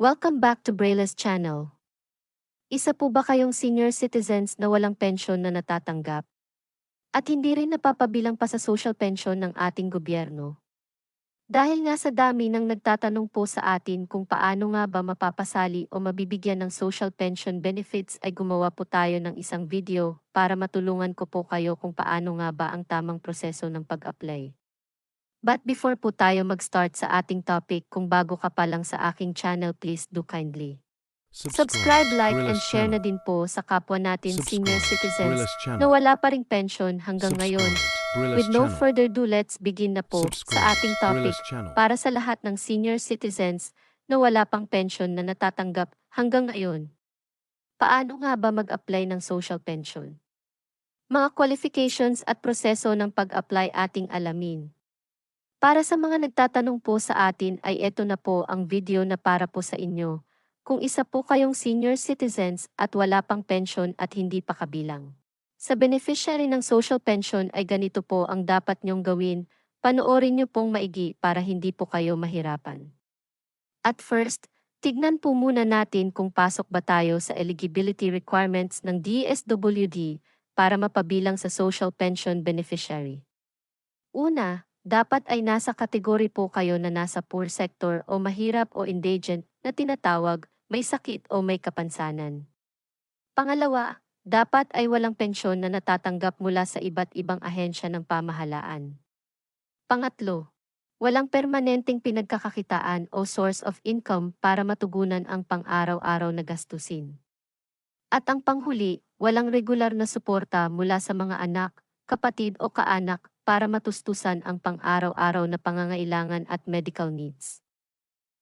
Welcome back to Braille's channel. Isa po ba kayong senior citizens na walang pensyon na natatanggap? At hindi rin napapabilang pa sa social pension ng ating gobyerno? Dahil nga sa dami ng nagtatanong po sa atin kung paano nga ba mapapasali o mabibigyan ng social pension benefits ay gumawa po tayo ng isang video para matulungan ko po kayo kung paano nga ba ang tamang proseso ng pag-apply. But before po tayo mag-start sa ating topic, kung bago ka pa lang sa aking channel, please do kindly. Subscribe, like, and share na din po sa kapwa natin senior citizens na wala pa ring pension hanggang ngayon. With no further ado, let's begin na po sa ating topic para sa lahat ng senior citizens na wala pang pension na natatanggap hanggang ngayon. Paano nga ba mag-apply ng social pension? Mga qualifications at proseso ng pag-apply ating alamin. Para sa mga nagtatanong po sa atin ay eto na po ang video na para po sa inyo. Kung isa po kayong senior citizens at wala pang pension at hindi pa kabilang. Sa beneficiary ng social pension ay ganito po ang dapat nyong gawin, panoorin nyo pong maigi para hindi po kayo mahirapan. At first, tignan po muna natin kung pasok ba tayo sa eligibility requirements ng DSWD para mapabilang sa social pension beneficiary. Una, dapat ay nasa kategory po kayo na nasa poor sector o mahirap o indigent na tinatawag, may sakit o may kapansanan. Pangalawa, dapat ay walang pensyon na natatanggap mula sa iba't ibang ahensya ng pamahalaan. Pangatlo, walang permanenteng pinagkakakitaan o source of income para matugunan ang pang-araw-araw na gastusin. At ang panghuli, walang regular na suporta mula sa mga anak, kapatid o kaanak para matustusan ang pang-araw-araw na pangangailangan at medical needs.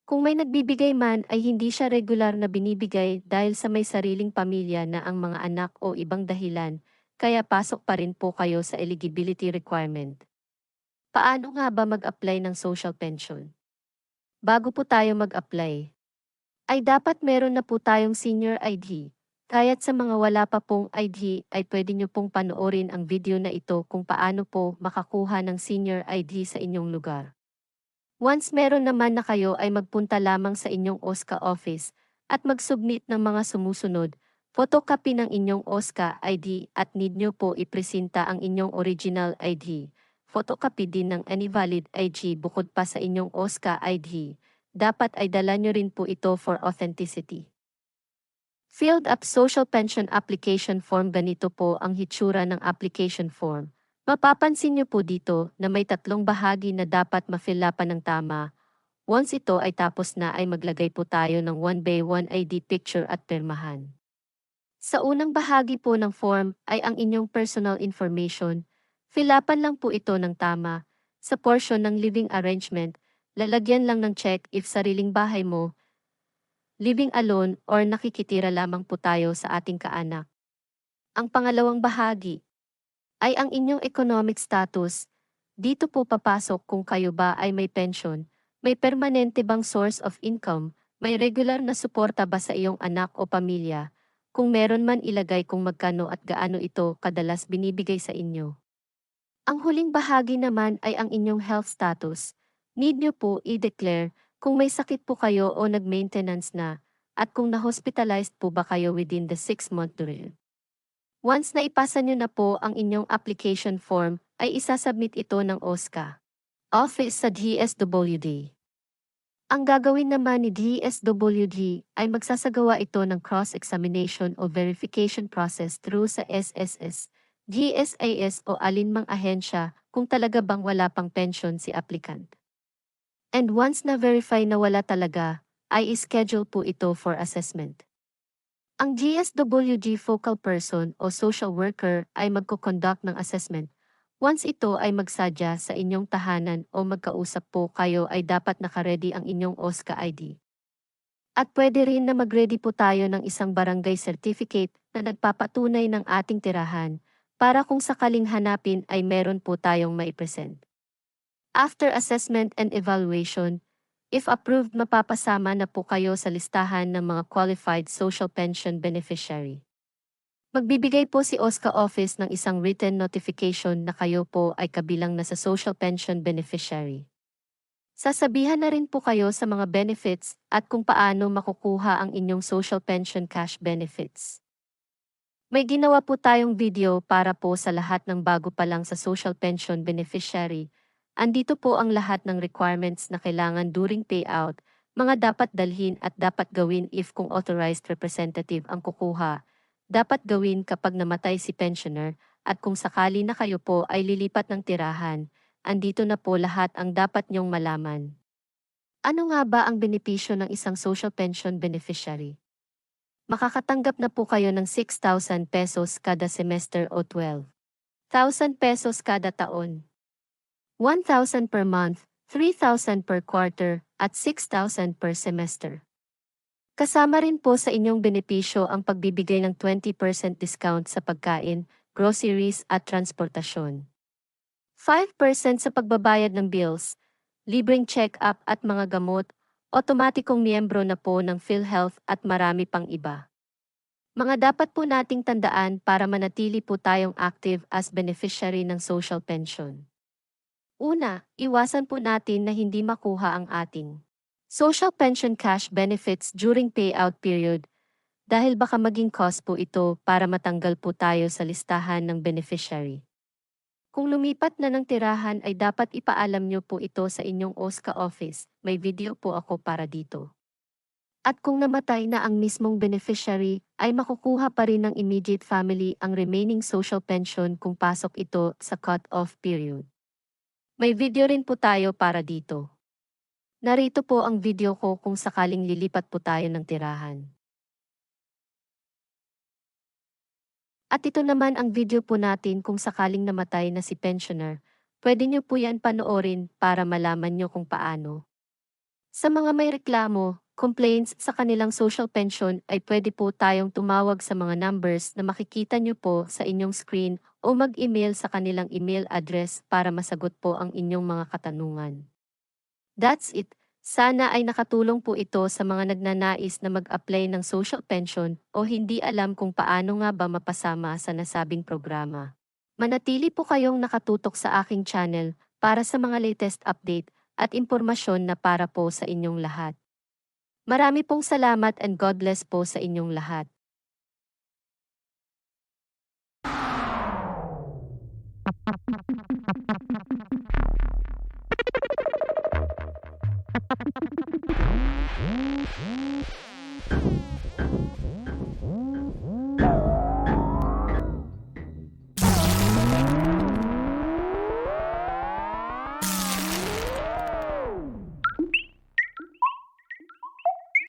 Kung may nagbibigay man ay hindi siya regular na binibigay dahil sa may sariling pamilya na ang mga anak o ibang dahilan, kaya pasok pa rin po kayo sa eligibility requirement. Paano nga ba mag-apply ng social pension? Bago po tayo mag-apply, ay dapat meron na po tayong senior ID. Kaya't sa mga wala pa pong ID ay pwede nyo pong panoorin ang video na ito kung paano po makakuha ng senior ID sa inyong lugar. Once meron naman na kayo ay magpunta lamang sa inyong OSCA office at mag-submit ng mga sumusunod, photocopy ng inyong OSCA ID at need nyo po ipresenta ang inyong original ID, photocopy din ng any valid ID bukod pa sa inyong OSCA ID, dapat ay dala nyo rin po ito for authenticity. Filled up social pension application form ganito po ang hitsura ng application form. Mapapansin niyo po dito na may tatlong bahagi na dapat mafilapan ng tama. Once ito ay tapos na ay maglagay po tayo ng 1 by 1 ID picture at pirmahan. Sa unang bahagi po ng form ay ang inyong personal information. Filapan lang po ito ng tama. Sa portion ng living arrangement, lalagyan lang ng check if sariling bahay mo, living alone or nakikitira lamang po tayo sa ating kaanak. Ang pangalawang bahagi ay ang inyong economic status. Dito po papasok kung kayo ba ay may pension, may permanente bang source of income, may regular na suporta ba sa iyong anak o pamilya, kung meron man ilagay kung magkano at gaano ito kadalas binibigay sa inyo. Ang huling bahagi naman ay ang inyong health status. Need nyo po i-declare kung may sakit po kayo o nag-maintenance na, at kung na-hospitalized po ba kayo within the 6-month period. Once na ipasa nyo na po ang inyong application form, ay isasubmit ito ng OSCA. Office sa DSWD. Ang gagawin naman ni DSWD ay magsasagawa ito ng cross-examination o verification process through sa SSS, GSAS o alinmang ahensya kung talaga bang wala pang pension si applicant. And once na-verify na wala talaga, ay ischedule po ito for assessment. Ang GSWG focal person o social worker ay magko-conduct ng assessment. Once ito ay magsadya sa inyong tahanan o magkausap po kayo ay dapat nakaredy ang inyong OSCA ID. At pwede rin na magready po tayo ng isang barangay certificate na nagpapatunay ng ating tirahan para kung sakaling hanapin ay meron po tayong maipresent. After assessment and evaluation, If approved, mapapasama na po kayo sa listahan ng mga qualified social pension beneficiary. Magbibigay po si OSCA Office ng isang written notification na kayo po ay kabilang na sa social pension beneficiary. Sasabihan na rin po kayo sa mga benefits at kung paano makukuha ang inyong social pension cash benefits. May ginawa po tayong video para po sa lahat ng bago pa lang sa social pension beneficiary. Andito po ang lahat ng requirements na kailangan during payout, mga dapat dalhin at dapat gawin if kung authorized representative ang kukuha, dapat gawin kapag namatay si pensioner, at kung sakali na kayo po ay lilipat ng tirahan, andito na po lahat ang dapat niyong malaman. Ano nga ba ang benepisyo ng isang social pension beneficiary? Makakatanggap na po kayo ng 6,000 pesos kada semester o 12,000 pesos kada taon. 1,000 per month, 3,000 per quarter, at 6,000 per semester. Kasama rin po sa inyong benepisyo ang pagbibigay ng 20% discount sa pagkain, groceries at transportasyon. 5% sa pagbabayad ng bills, libreng check-up at mga gamot, otomatikong miyembro na po ng PhilHealth at marami pang iba. Mga dapat po nating tandaan para manatili po tayong active as beneficiary ng social pension. Una, iwasan po natin na hindi makuha ang ating social pension cash benefits during payout period dahil baka maging cost po ito para matanggal po tayo sa listahan ng beneficiary. Kung lumipat na ng tirahan ay dapat ipaalam nyo po ito sa inyong OSCA office, may video po ako para dito. At kung namatay na ang mismong beneficiary, ay makukuha pa rin ng immediate family ang remaining social pension kung pasok ito sa cut-off period. May video rin po tayo para dito. Narito po ang video ko kung sakaling lilipat po tayo ng tirahan. At ito naman ang video po natin kung sakaling namatay na si pensioner. Pwede nyo po yan panoorin para malaman nyo kung paano. Sa mga may reklamo, complaints sa kanilang social pension ay pwede po tayong tumawag sa mga numbers na makikita nyo po sa inyong screen o mag-email sa kanilang email address para masagot po ang inyong mga katanungan. That's it. Sana ay nakatulong po ito sa mga nagnanais na mag-apply ng social pension o hindi alam kung paano nga ba mapasama sa nasabing programa. Manatili po kayong nakatutok sa aking channel para sa mga latest update at impormasyon na para po sa inyong lahat. Marami pong salamat and God bless po sa inyong lahat.